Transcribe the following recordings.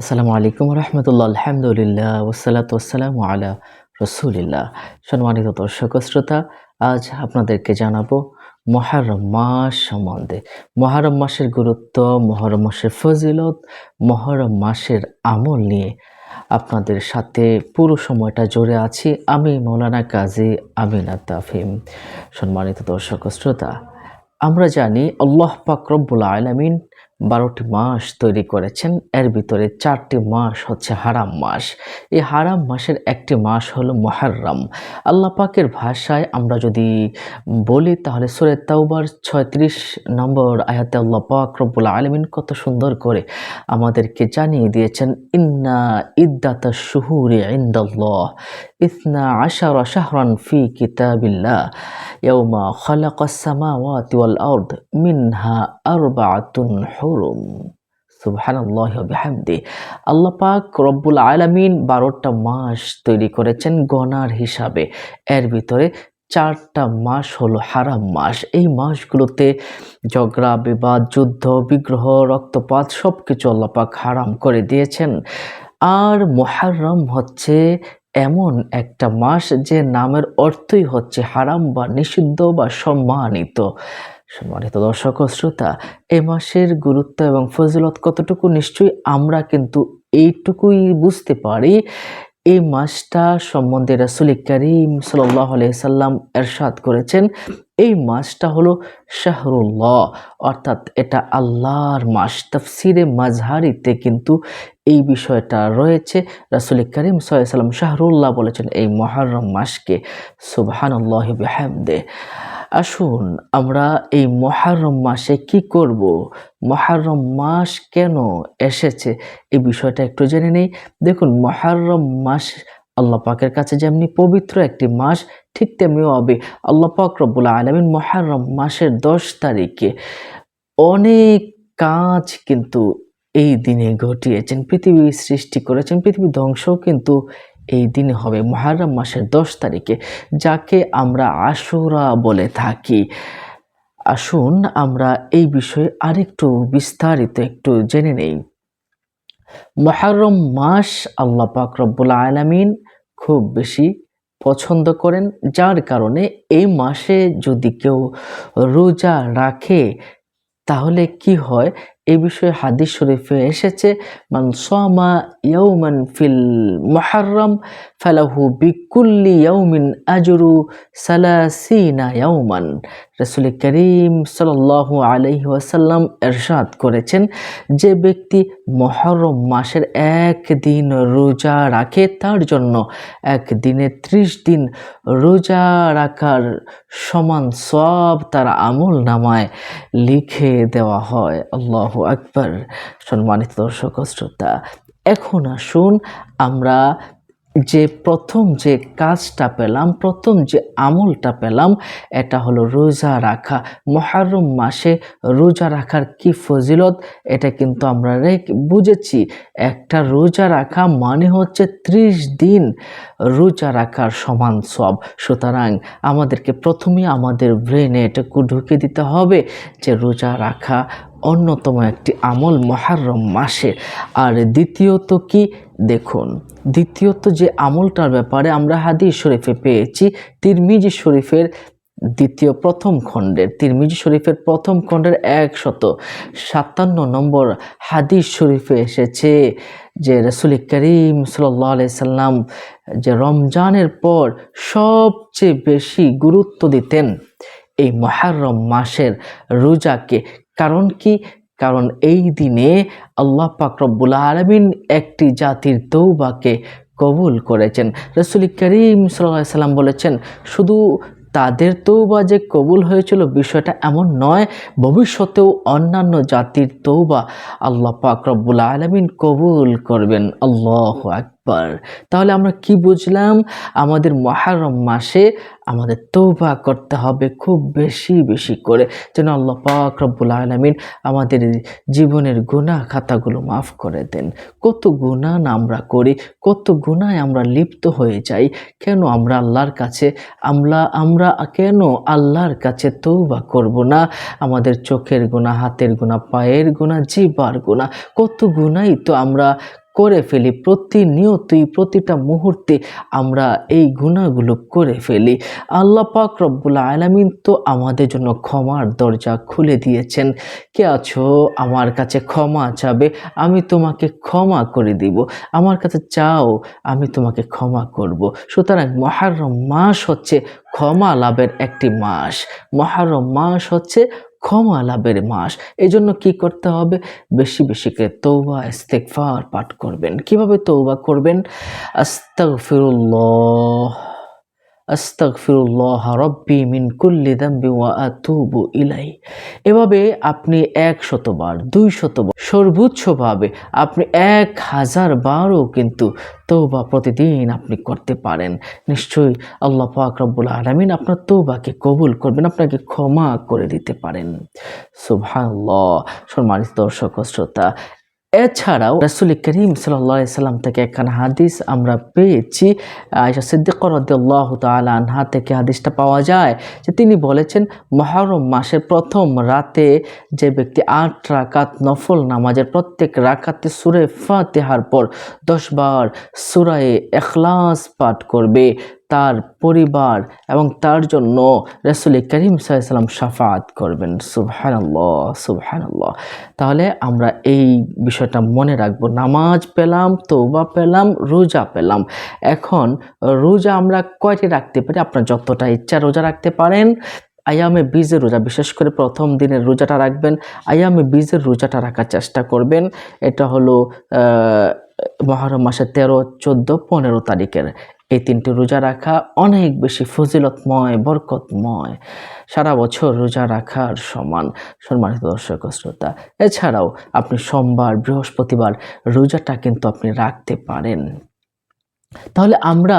আসসালামু আলাইকুম রহমতুল্লাহ, আলহামদুলিল্লাহ ওসালাত ওসালাম আলা রসুলিল্লাহ। সম্মানিত দর্শক শ্রোতা, আজ আপনাদেরকে জানাব মহারম মাস সম্বন্ধে। মহারম মাসের গুরুত্ব, মহরম মাসের ফজিলত, মহরম মাসের আমল নিয়ে আপনাদের সাথে পুরো সময়টা জুড়ে আছি আমি মৌলানা কাজী আমিনা তাফিম। সম্মানিত দর্শক শ্রোতা, আমরা জানি আল্লাহ পাক রব্বুল আলামিন বারোটি মাস তৈরি করেছেন। এর ভিতরে চারটি মাস হচ্ছে হারাম মাস। এই হারাম মাসের একটি মাস হলো মহারম আল্লাহ পাকের ভাষায় আমরা যদি বলি তাহলে সুরে তাওবার ছয়ত্রিশ নম্বর আয়াতে আল্লাহ পাক রব্বুল আলমিন কত সুন্দর করে আমাদেরকে জানিয়ে দিয়েছেন, ইন্না ইদ্দাতা শুহুরে ইন্দাল্লাহ, ইসনা আশারা শাহরান ফি কিতাবিল্লাহ, ইয়াউমা খালাকাস সামাওয়াতি ওয়াল মিনহা আরবাআতুন হুরুম সুবহানাল্লাহি ওয়া বিহামদি। আল্লাহ রব্বুল আলামিন বারোটা মাস তৈরি করেছেন গণার হিসাবে। এর ভিতরে চারটা মাস হলো হারাম মাস। এই মাসগুলোতে ঝগড়া, বিবাদ, যুদ্ধ, বিগ্রহ, রক্তপাত সব কিছু আল্লাপাক হারাম করে দিয়েছেন। আর মোহারম হচ্ছে এমন একটা মাস যে নামের অর্থই হচ্ছে হারাম বা নিষিদ্ধ বা সম্মানিত। সম্মানিত দর্শক ও শ্রোতা, এ মাসের গুরুত্ব এবং ফজিলত কতটুকু নিশ্চয়ই আমরা কিন্তু এইটুকুই বুঝতে পারি। এই মাসটা সম্বন্ধে রাসুল করিম সাল্লাহ সাল্লাম এরশাদ করেছেন, এই মাসটা হলো শাহরুল্লাহ। অর্থাৎ এটা আল্লাহর মাস। তফসিরে মাঝহারিতে কিন্তু এই বিষয়টা রয়েছে। রাসুল করিম সাল্লাম শাহরুল্লাহ বলেছেন, এই মহারম মাসকে সুবাহানুল্লাহ বেহামদে। আসুন, আমরা এই মহারম মাসে কি করব? মহারম মাস কেন এসেছে? এই বিষয়টা একটু জেনে নেই। দেখুন, মহারম মাস আল্লাহ পাকের কাছে যেমনি পবিত্র একটি মাস, ঠিক তেমনি হবে। আল্লাহ পাক রব্বুল আলমিন মহারম মাসের দশ তারিখে অনেক কাজ কিন্তু এই দিনে ঘটিয়েছেন। পৃথিবী সৃষ্টি করেছেন, পৃথিবী ধ্বংসও কিন্তু এই দিনে হবে মহারম মাসের দশ তারিখে, যাকে আমরা আশুরা বলে থাকি। আসুন আমরা এই বিষয়ে আরেকটু বিস্তারিত একটু জেনে নেই। মহারম মাস আল্লাহ পাক রব্বুল আলামিন খুব বেশি পছন্দ করেন, যার কারণে এই মাসে যদি কেউ রোজা রাখে, তাহলে কি হয়? এই বিষয়ে হাদিস শরীফে এসেছে, মান সোমা ইয়ৌমান ফিল মহারম ফালাহু বিকুল্লি ইয়ৌমিন আজরু সালাসিনা ইয়াউমান। রসুল করিম সাল্লাল্লাহু আলাইহি ওয়াসাল্লাম এরশাদ করেছেন, যে ব্যক্তি মহরম মাসের এক দিন রোজা রাখে, তার জন্য এক দিনে ত্রিশ দিন রোজা রাখার সমান সব তার আমল নামায় লিখে দেওয়া হয়। আল্লাহ আকবর। সম্মানিত দর্শক শ্রোতা, এখন আসুন আমরা যে প্রথম যে কাজটা পেলাম, প্রথম যে আমলটা পেলাম, এটা হলো রোজা রাখা। মহারম মাসে রোজা রাখার কি ফজিলত? এটা কিন্তু আমরা বুঝেছি। একটা রোজা রাখা মানে হচ্ছে ত্রিশ দিন রোজা রাখার সমান সব। সুতরাং আমাদেরকে প্রথমে আমাদের ব্রেনে এটাকে ঢুকে দিতে হবে যে রোজা রাখা অন্যতম একটি আমল মহারম মাসে। আর দ্বিতীয়ত কি? দেখুন, দ্বিতীয়ত যে আমলটার ব্যাপারে আমরা হাদিস শরীফে পেয়েছি, তিরমিজি শরীফের দ্বিতীয় প্রথম খণ্ডের, তিরমিজি শরীফের প্রথম খণ্ডের একশত সাতান্ন নম্বর হাদিস শরীফে এসেছে যে রসুল করিম সাল্লাম যে রমজানের পর সবচেয়ে বেশি গুরুত্ব দিতেন এই মহারম মাসের রোজাকে কারণ কি? কারণ এই দিনে আল্লাহ পাকরবুল আলমিন একটি জাতির তৌবাকে কবুল করেছেন। রসুল করিম সাল্লাহ সাল্লাম বলেছেন, শুধু তাদের তৌবা যে কবুল হয়েছিল বিষয়টা এমন নয়, ভবিষ্যতেও অন্যান্য জাতির তৌবা আল্লাহ পাক রব্বুল আলমিন কবুল করবেন। আল্লাহ আকবর তাহলে আমরা কি বুঝলাম? আমাদের মহারম মাসে আমাদের তৌবা করতে হবে খুব বেশি বেশি করে। যেন আল্লাহ পাক রব্বুল আলমিন আমাদের জীবনের গুণা খাতাগুলো মাফ করে দেন। কত গুণা না আমরা করি, কত গুণায় আমরা লিপ্ত হয়ে যাই। কেন আমরা আল্লাহর কাছে আমরা আমরা কেন আল্লাহর কাছে তৌবা করব না? আমাদের চোখের গুণা হাতের গুণা পায়ের গুণা জিবার গুণা কত গুণাই তো আমরা করে ফেলি, প্রতিনিয়তই প্রতিটা মুহূর্তে আমরা এই গুণাগুলো করে ফেলি। আল্লাহ পাক রব্বুল আলামিন তো আমাদের জন্য ক্ষমার দরজা খুলে দিয়েছেন। কে আছো? আমার কাছে ক্ষমা চাবে, আমি তোমাকে ক্ষমা করে দিব। আমার কাছে চাও, আমি তোমাকে ক্ষমা করব। সুতরাং মহারম মাস হচ্ছে ক্ষমা লাভের একটি মাস। মহারম মাস হচ্ছে ক্ষমা লাভের মাস। এই জন্য কি করতে হবে? বেশি বেশি করে তৌবা ইস্তেকফার পাঠ করবেন। কীভাবে তৌবা করবেন? আস্তাগফিরুল্লাহ। আস্তাগফিরুল্লাহ রব্বি মিন কুল্লি দাম্বি ওয়া আতুবু ইলাই এভাবে আপনি এক শতবার দুই শতবার সর্বোচ্চভাবে আপনি এক হাজার বারও কিন্তু তৌবা প্রতিদিন আপনি করতে পারেন। নিশ্চয়ই আল্লাহ পাক রব্বুল আলমিন আপনার তৌবাকে কবুল করবেন, আপনাকে ক্ষমা করে দিতে পারেন। সম্মানিত দর্শক শ্রোতা এছাড়াও রাসুল করিম সাল্লাম থেকে একখানা হাদিস আমরা পেয়েছি আয়সা সিদ্দিক রদ্দাল্লাহ তালা আনহা থেকে হাদিসটা পাওয়া যায় যে তিনি বলেছেন, মহরম মাসের প্রথম রাতে যে ব্যক্তি আট রাকাত নফল নামাজের প্রত্যেক রাকাতে সুরে ফাতেহার পর দশবার সুরায়ে এখলাস পাঠ করবে তার পরিবার এবং তার জন্য রসুল করিম সাল্লাম সাফাত করবেন। সুবহানাল্লাহ সুবহানাল্লাহ। তাহলে আমরা এই বিষয়টা মনে রাখব। নামাজ পেলাম তৌবা পেলাম, রোজা পেলাম। এখন রোজা আমরা কয়টি রাখতে পারি? আপনার যতটা ইচ্ছা রোজা রাখতে পারেন। আয়ামে বীজের রোজা, বিশেষ করে প্রথম দিনের রোজাটা রাখবেন। আয়ামে বীজের রোজাটা রাখার চেষ্টা করবেন। এটা হলো মহরম মাসের তেরো, চোদ্দ, পনেরো তারিখের এই তিনটি রোজা রাখা অনেক বেশি ফজিলতময়, বরকতময়। সারা বছর রোজা রাখার সমান সম্মানিত দর্শক শ্রোতা, এছাড়াও আপনি সোমবার, বৃহস্পতিবার রোজাটা কিন্তু আপনি রাখতে পারেন। তাহলে আমরা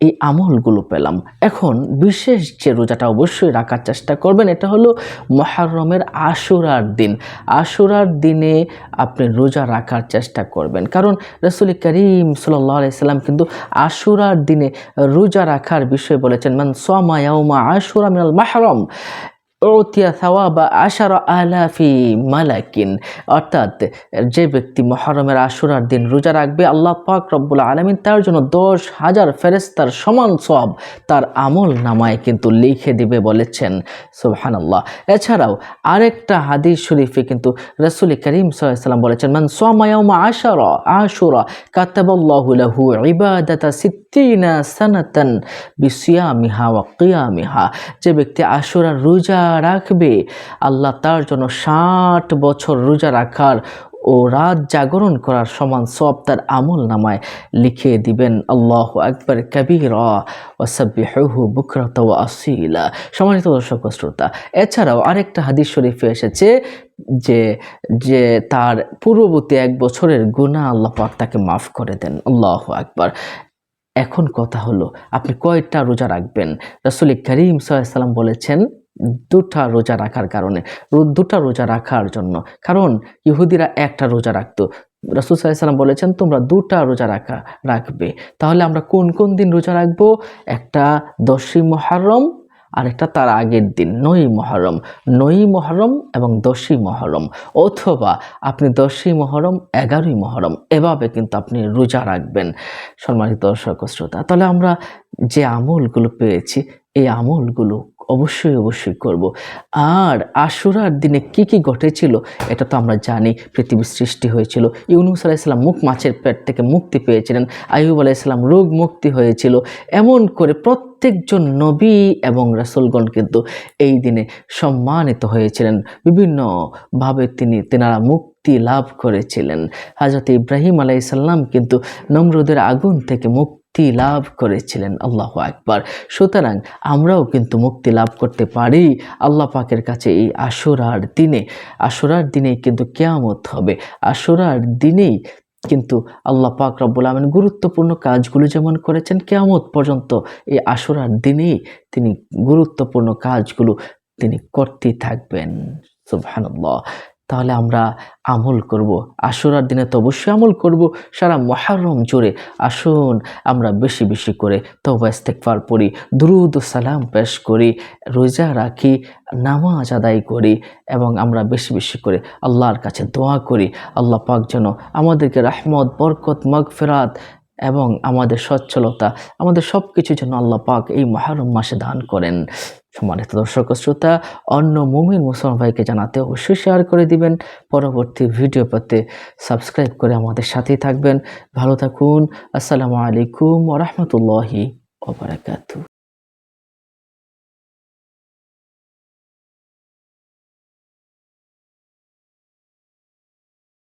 এই আমলগুলো পেলাম। এখন বিশেষ যে রোজাটা অবশ্যই রাখার চেষ্টা করবেন, এটা হলো মহারমের আশুরার দিন। আশুরার দিনে আপনি রোজা রাখার চেষ্টা করবেন। কারণ রসুল করিম সাল্লাম কিন্তু আশুরার দিনে রোজা রাখার বিষয়ে বলেছেন, মান সোমায়াউমা আশুরা মিনাল মাহরম। ওতিয়া বা আশার আলাফি মালাকিন অর্থাৎ যে ব্যক্তি মহরমের আশুরার দিন রোজা রাখবে, আল্লাহ পাক রব্বুল আলমিন তার জন্য দশ হাজার ফেরেস্তার সমান সব তার আমল নামায় কিন্তু লিখে দিবে বলেছেন। সুবহানাল্লাহ। এছাড়াও আরেকটা হাদিস শরীফে কিন্তু রসুল করিম সাল্লাম বলেছেন, মান সোমায়াউমা আশারা আশুরা কাতাবাল্লাহু লাহু ইবাদাতা সিত্তিনা সানাতান বিসিয়ামিহা ওয়া কিয়ামিহা। যে ব্যক্তি আশুরার রোজা রাখবে, আল্লাহ তার জন্য ষাট বছর রোজা রাখার ও রাত জাগরণ করার সমান সব তার আমল নামায় লিখে দিবেন। আল্লাহ আকবর কবির ওসাবিহু বুকরত আসিলা। সম্মানিত দর্শক শ্রোতা, এছাড়াও আরেকটা হাদিস শরীফে এসেছে যে যে তার পূর্ববর্তী এক বছরের গুণা আল্লাহ পাক তাকে মাফ করে দেন। আল্লাহ আকবর। এখন কথা হলো, আপনি কয়টা রোজা রাখবেন? রসুল করিম সাল্লাম বলেছেন, দুটা রোজা রাখার কারণে দুটা রোজা রাখার জন্য। কারণ, ইহুদিরা একটা রোজা রাখতো। রসুল সাল্লাম বলেছেন, তোমরা দুটা রোজা রাখা, রাখবে। তাহলে আমরা কোন কোন দিন রোজা রাখব? একটা দশই মহারম আরেকটা তার আগের দিন, নই মহরম। নই মহরম এবং দশই মহরম। অথবা আপনি দশই মহরম, এগারোই মহরম, এভাবে কিন্তু আপনি রোজা রাখবেন। সম্মানিত দর্শক শ্রোতা, তাহলে আমরা যে আমলগুলো পেয়েছি, এই আমলগুলো অবশ্যই অবশ্যই করব। আর আশুরার দিনে কি কি ঘটেছিল, এটা তো আমরা জানি, পৃথিবীর সৃষ্টি হয়েছিল। ইউনুস আলাইসাল্লাম মুখ মাছের পেট থেকে মুক্তি পেয়েছিলেন আইব আলাইসাল্লাম রোগ মুক্তি হয়েছিল। এমন করে প্রত্যেকজন নবী এবং রাসুলগণ কিন্তু এই দিনে সম্মানিত হয়েছিলেন। বিভিন্নভাবে তিনি, তেনারা মুক্তি লাভ করেছিলেন। হাজরত ইব্রাহিম আলাইসাল্লাম কিন্তু নমরুদের আগুন থেকে মুক্তি মুক্তি লাভ করেছিলেন, আল্লাহ একবার সুতরাং আমরাও কিন্তু মুক্তি লাভ করতে পারি আল্লাহ পাকের কাছে এই আশুরার দিনে। আশুরার দিনে কিন্তু কেয়ামত হবে। আশুরার দিনেই কিন্তু আল্লাহ পাক রব্বুল আলমিন গুরুত্বপূর্ণ কাজগুলো যেমন করেছেন, কেয়ামত পর্যন্ত এই আশুরার দিনেই তিনি গুরুত্বপূর্ণ কাজগুলো তিনি করতে থাকবেন। সুবহানাল্লাহ। তাহলে আমরা আমল করব। আশুরার দিনে তো অবশ্যই আমল করব। সারা মহারম জুড়ে আসুন, আমরা বেশি বেশি করে তওবা ইস্তেকফার পড়ি, দুরুদ সালাম পেশ করি, রোজা রাখি, নামাজ আদায় করি এবং আমরা বেশি বেশি করে আল্লাহর কাছে দোয়া করি। আল্লাহ পাক যেন আমাদেরকে রাহমত, বরকত, মগফেরাত এবং আমাদের সচ্ছলতা, আমাদের সব কিছু যেন আল্লাহ পাক এই মহারম মাসে দান করেন। সম্মানিত দর্শক শ্রোতা, অন্য মুমিন মুসলমান ভাইকে জানাতে অবশ্যই শেয়ার করে দিবেন। পরবর্তী ভিডিও পেতে সাবস্ক্রাইব করে আমাদের সাথেই থাকবেন। ভালো থাকুন। আসসালামু আলাইকুম ওরহমতুল্লাহি ওবরাকাতু